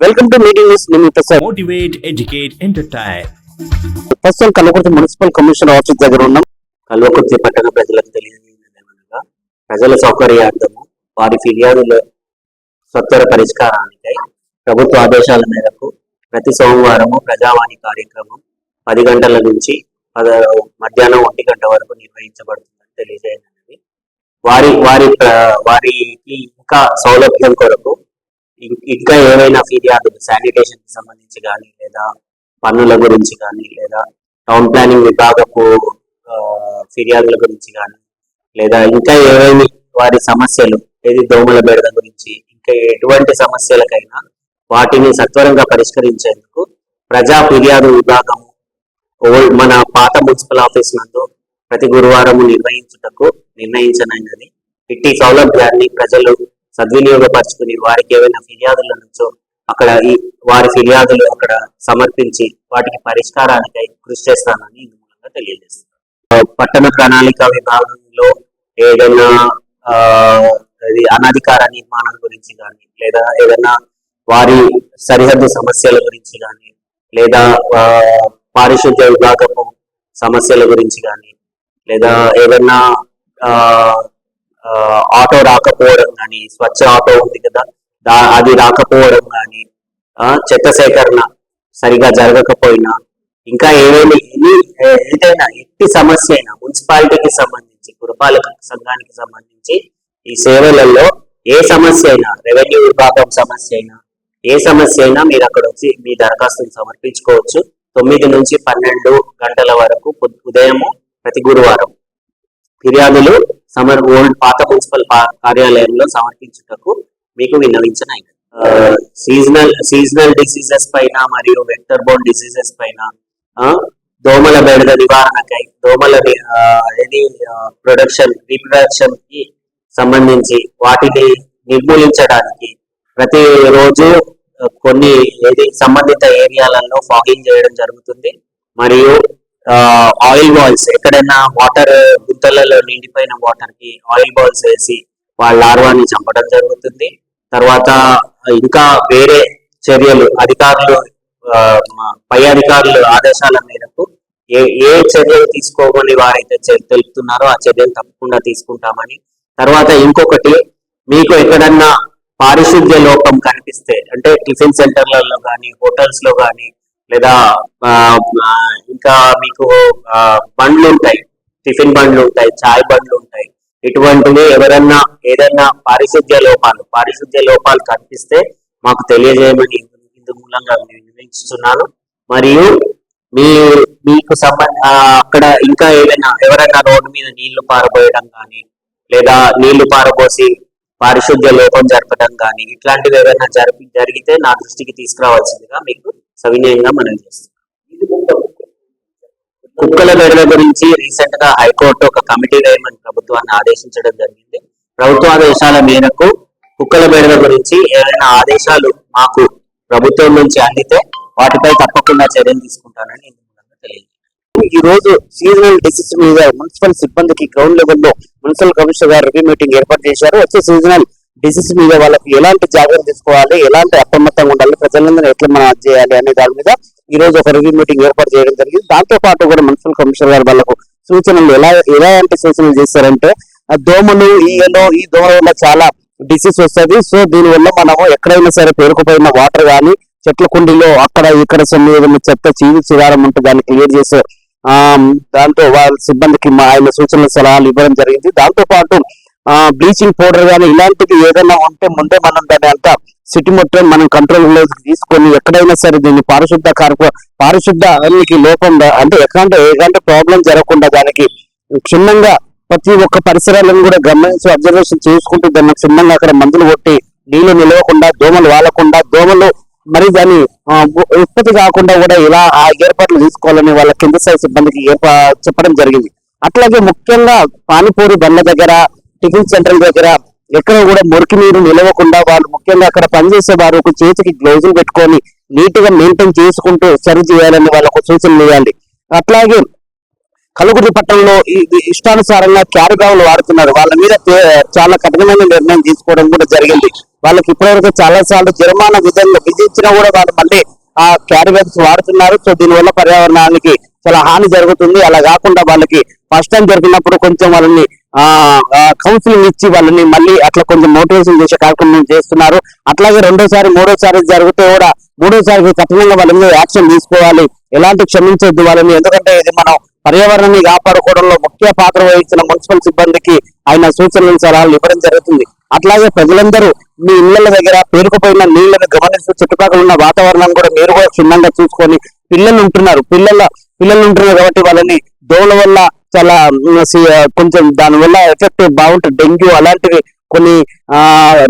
Welcome to meeting news నేను Prasad motivate, educate, entertain. ప్రస్తుతం Kalvakurthi municipal commissioner office దగ్గర ఉన్నాం. కల్వకుర్తి పట్టణ ప్రజలకు తెలియజేయమనగా ప్రజల సౌకర్యార్థము వారి ఫిర్యాదుల సత్వర పరిష్కారానికై ప్రభుత్వ ఆదేశాల మేరకు ప్రతి సోమవారము ప్రజావాణి కార్యక్రమం పది గంటల నుంచి పద మధ్యాహ్నం ఒంటి గంట వరకు నిర్వహించబడుతుందని తెలియజేయనున్నది వారి వారి వారికి ఇంకా సౌలభ్యం కొరకు ఇంకా ఏవైనా ఫిర్యాదులు శానిటేషన్కి సంబంధించి కానీ లేదా పన్నుల గురించి కానీ లేదా టౌన్ ప్లానింగ్ విభాగపు ఫిర్యాదుల గురించి కానీ లేదా ఇంకా ఏవైనా వారి సమస్యలు ఏది దోమల బెడద గురించి ఇంకా ఎటువంటి సమస్యలకైనా వాటిని సత్వరంగా పరిష్కరించేందుకు ప్రజా ఫిర్యాదు విభాగం ఓల్డ్ మన పాత మున్సిపల్ ఆఫీస్ నందు ప్రతి గురువారం నిర్వహించుటకు నిర్ణయించనైనది. ఇట్టి సౌలభ్యాన్ని ప్రజలు సద్వినియోగపరుచుకుని వారికి ఏవైనా ఫిర్యాదుల నుంచో అక్కడ ఈ వారి ఫిర్యాదులు అక్కడ సమర్పించి వాటికి పరిష్కారానికై కృషి చేస్తానని ఇందు మూలంగా తెలియజేస్తాను పట్టణ ప్రణాళిక విభాగంలో ఏదైనా ఆ, అనధికార నిర్మాణం గురించి కానీ లేదా ఏదైనా వారి సరిహద్దు సమస్యల గురించి కానీ లేదా పారిశుద్ధ్య విభాగపు సమస్యల గురించి కానీ లేదా ఏదైనా ఆ, ఆటో రాకపోవడం కానీ స్వచ్ఛ ఆటో ఉంది కదా దా అది రాకపోవడం కానీ చెత్త సేకరణ సరిగా జరగకపోయినా ఇంకా ఏవైనా ఎన్ని ఏదైనా ఎట్టి సమస్య అయినా మున్సిపాలిటీకి సంబంధించి పురపాలక సంఘానికి సంబంధించి ఈ సేవలలో ఏ సమస్య అయినా రెవెన్యూ విభాగం సమస్య అయినా ఏ సమస్య అయినా మీరు అక్కడ వచ్చి మీ దరఖాస్తును సమర్పించుకోవచ్చు. తొమ్మిది నుంచి పన్నెండు గంటల వరకు ఉదయము ప్రతి గురువారం. ఫిర్యాదులు సమర్ ఓల్డ్ పాత మున్సిపల్ కార్యాలయంలో సమర్పించుటకు మీకు విన్నవించనైనది సీజనల్ సీజనల్ డిసీజెస్ పైన మరియు వెక్టర్ బోన్ డిసీజెస్ పైన దోమల బెడద నివారణకై దోమల ప్రొడక్షన్ రీప్రొడక్షన్కి సంబంధించి వాటిని నిర్మూలించడానికి ప్రతి రోజు కొన్ని ఏది సంబంధిత ఏరియాలలో ఫాగింగ్ చేయడం జరుగుతుంది. మరియు ఆయిల్ బాల్స్ ఎక్కడైనా వాటర్ గుంతలలో నిండిపోయిన వాటర్కి ఆయిల్ బాల్స్ వేసి వాళ్ళ లార్వాని చంపడం జరుగుతుంది. తర్వాత ఇంకా వేరే చర్యలు అధికారులు పై అధికారులు ఆదేశాల మేరకు ఏ ఏ చర్యలు తీసుకోమని వారైతే తెలుపుతున్నారో ఆ చర్యలు తప్పకుండా తీసుకుంటామని. తర్వాత ఇంకొకటి మీకు ఎక్కడన్నా పారిశుద్ధ్య లోపం కనిపిస్తే అంటే టిఫిన్ సెంటర్లలో కానీ హోటల్స్లో కానీ లేదా ఇంకా మీకు బండ్లు ఉంటాయి టిఫిన్ బండ్లు ఉంటాయి చాయ్ బండ్లు ఉంటాయి ఇటువంటివి ఎవరన్నా ఏదైనా పారిశుద్ధ్య లోపాలు పారిశుద్ధ్య లోపాలు కనిపిస్తే మాకు తెలియజేయమని ఇందు మూలంగా నేను మరియు మీ మీకు సంబంధ అక్కడ ఇంకా ఏదైనా ఎవరైనా రోడ్డు మీద నీళ్ళు పారబోయడం కానీ లేదా నీళ్ళు పారబోసి పారిశుద్ధ్య లోపం జరపడం కానీ ఇట్లాంటివి ఏదైనా జరిపి జరిగితే నా దృష్టికి తీసుకురావాల్సిందిగా మీకు సవినయంగా మనం చేస్తాం కుక్కల ధరల గురించి రీసెంట్గా హైకోర్టు ఒక కమిటీ వేయమని ప్రభుత్వాన్ని ఆదేశించడం జరిగింది. ప్రభుత్వ ఆదేశాల మేరకు కుక్కల బెడల గురించి ఏదైనా ఆదేశాలు మాకు ప్రభుత్వం నుంచి అందితే వాటిపై తప్పకుండా చర్యలు తీసుకుంటానని ఈ రోజు సీజనల్ డిసీజ్ మీద మున్సిపల్ సిబ్బందికి గ్రౌండ్ లెవెల్లో మున్సిపల్ కమిషనర్ గారు రివ్యూ మీటింగ్ ఏర్పాటు చేశారు. వచ్చే సీజనల్ డిసీజ్ మీద వాళ్ళకి ఎలాంటి జాగ్రత్త తీసుకోవాలి ఎలాంటి అప్రమత్తంగా ఉండాలి ప్రజలందరూ ఎట్లా మనం చేయాలి అనే దాని మీద ఈ రోజు ఒక రివ్యూ మీటింగ్ ఏర్పాటు చేయడం జరిగింది. దాంతో పాటు కూడా మున్సిపల్ కమిషనర్ గారు వాళ్ళకు సూచనలు ఎలా ఎలాంటి సూచనలు చేశారంటే ఆ దోమలు ఈగలు ఈ దోమల వల్ల చాలా డిసీజ్ వస్తుంది. సో దీని వల్ల మనము ఎక్కడైనా సరే పేరుకుపోయిన వాటర్ కానీ చెట్ల కుండీలో అక్కడ ఇక్కడ సమయంలో చెత్త చీవి చిరారం ఉంటే దాన్ని క్లియర్ చేసే ఆ దాంతో వాళ్ళ సిబ్బందికి మా ఆయన సూచనలు సలహాలు ఇవ్వడం జరిగింది. దాంతో పాటు బ్లీచింగ్ పౌడర్ కానీ ఇలాంటివి ఏదైనా ఉంటే ముందే మనం దాన్ని అంతా సిటీ మొత్తం మనం కంట్రోల్లో తీసుకొని ఎక్కడైనా సరే దీన్ని పారిశుద్ధ కార్య పారిశుద్ధానికి లేకుండా అంటే ఎక్కడంటే ఏకంటే ప్రాబ్లం జరగకుండా దానికి క్షుణ్ణంగా ప్రతి ఒక్క పరిసరాలను కూడా గమనించి అబ్జర్వేషన్ చేసుకుంటూ దాన్ని క్షుణ్ణంగా అక్కడ మందులు కొట్టి నీళ్ళు నిలవకుండా దోమలు వాలకుండా దోమలు మరి దాన్ని ఉత్పత్తి కాకుండా కూడా ఇలా ఆ ఏర్పాట్లు తీసుకోవాలని వాళ్ళ కింద స్థాయి సిబ్బందికి ఏర్పా చెప్పడం జరిగింది. అట్లాగే ముఖ్యంగా పానీపూరి బండ్ల దగ్గర టిఫిన్ సెంటర్ దగ్గర ఎక్కడ కూడా మురికి నీరు నిలవకుండా వాళ్ళు ముఖ్యంగా అక్కడ పనిచేసే వారు ఒక చేతికి గ్లౌజులు పెట్టుకొని నీట్గా మెయింటైన్ చేసుకుంటూ సరి చేయాలని వాళ్ళకు సూచనలు ఇవ్వాలి. అట్లాగే కలుగుడి పట్టణంలో ఈ ఇష్టానుసారంగా క్యారిగావులు వాడుతున్నారు. వాళ్ళ మీద చాలా కఠినమైన నిర్ణయం తీసుకోవడం కూడా జరిగింది. వాళ్ళకి ఇప్పటివరకు చాలా సార్లు జరిమానా విధంగా విధించినా కూడా వాళ్ళు మళ్ళీ ఆ క్యారీ వాడుతున్నారు. సో దీనివల్ల పర్యావరణానికి చాలా హాని జరుగుతుంది. అలా కాకుండా వాళ్ళకి ఫస్ట్ టైం జరిగినప్పుడు కొంచెం వాళ్ళని కౌన్సిలింగ్ ఇచ్చి వాళ్ళని మళ్ళీ అట్లా కొంచెం మోటివేషన్ చేసే కార్యక్రమం చేస్తున్నారు. అట్లాగే రెండోసారి మూడోసారి జరిగితే కూడా మూడోసారి కఠినంగా వాళ్ళ మీద యాక్షన్ తీసుకోవాలి. ఎలాంటి క్షమించొద్దు వాళ్ళని. ఎందుకంటే ఇది మనం పర్యావరణాన్ని కాపాడుకోవడంలో ముఖ్య పాత్ర వహించిన మున్సిపల్ సిబ్బందికి ఆయన సూచనలు సలహాలు ఇవ్వడం జరుగుతుంది. అట్లాగే ప్రజలందరూ మీ ఇళ్ళ దగ్గర పేరుకుపోయిన నీళ్ళను గమనిస్తూ చుట్టుపక్కల ఉన్న వాతావరణం కూడా మీరు కూడా క్షుణ్ణంగా చూసుకొని పిల్లలు ఉంటున్నారు. పిల్లల పిల్లలు ఉంటున్నారు కాబట్టి వాళ్ళని దోమల వల్ల చాలా కొంచెం దాని వల్ల ఎఫెక్ట్ బాగుంటుంది. డెంగ్యూ అలాంటివి కొన్ని ఆ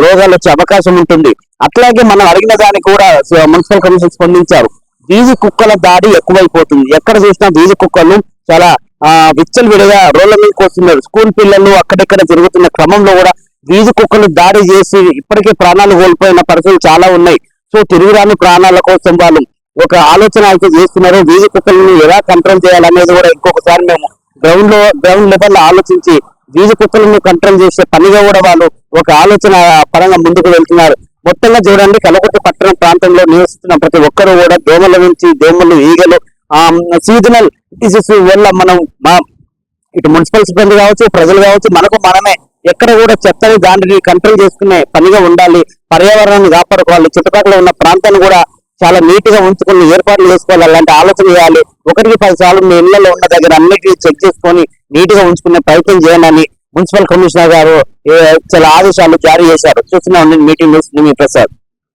రోగాలు వచ్చే అవకాశం ఉంటుంది. అట్లాగే మనం అడిగిన దానికి కూడా మున్సిపల్ కమిషన్ స్పందించారు. వీధి కుక్కల దాడి ఎక్కువైపోతుంది. ఎక్కడ చూసినా వీధి కుక్కలు చాలా ఆ విచ్చలు విడిగా రోడ్ల మీదకి వస్తున్నారు. స్కూల్ పిల్లలు అక్కడెక్కడ జరుగుతున్న క్రమంలో కూడా వీధి కుక్కలు దాడి చేసి ఇప్పటికే ప్రాణాలు కోల్పోయిన పరిస్థితులు చాలా ఉన్నాయి. సో తిరుగురాని ప్రాణాల కోసం వాళ్ళు ఒక ఆలోచన అయితే చేస్తున్నారు. వీధి కుక్కలను ఎలా కంట్రోల్ చేయాలనేది కూడా ఇంకొకసారి మేము గ్రౌండ్లో గ్రౌండ్ లెవెల్లో ఆలోచించి వీధి కుక్కలను కంట్రోల్ చేసే పనిగా కూడా వాళ్ళు ఒక ఆలోచన పరంగా ముందుకు వెళ్తున్నారు. మొత్తంగా చూడండి కలకొట్టు పట్టణ ప్రాంతంలో నివసిస్తున్న ప్రతి ఒక్కరు కూడా దోమల నుంచి దోమలు ఈగలు ఆ సీజనల్ డిసీజ్ వల్ల మనం మా ఇటు మున్సిపల్ సిబ్బంది కావచ్చు ప్రజలు కావచ్చు మనకు మనమే ఎక్కడ కూడా చెత్తని దానిని కంట్రోల్ చేసుకునే పనిగా ఉండాలి. పర్యావరణాన్ని కాపాడుకోవాలి. చుట్టుపక్కల ఉన్న ప్రాంతాన్ని కూడా చాలా నీట్గా ఉంచుకుని ఏర్పాట్లు చేసుకోవాలి అలాంటి ఆలోచన చేయాలి. ఒకటికి పది సార్లు మీ ఇళ్ళలో ఉన్న దగ్గర అన్నిటికీ చెక్ చేసుకొని నీట్గా ఉంచుకునే ప్రయత్నం చేయనని మున్సిపల్ కమిషనర్ గారు చాలా ఆదేశాలు జారీ చేశారు. చూస్తున్నాం మీటింగ్ న్యూస్ మీ ప్రసాద్.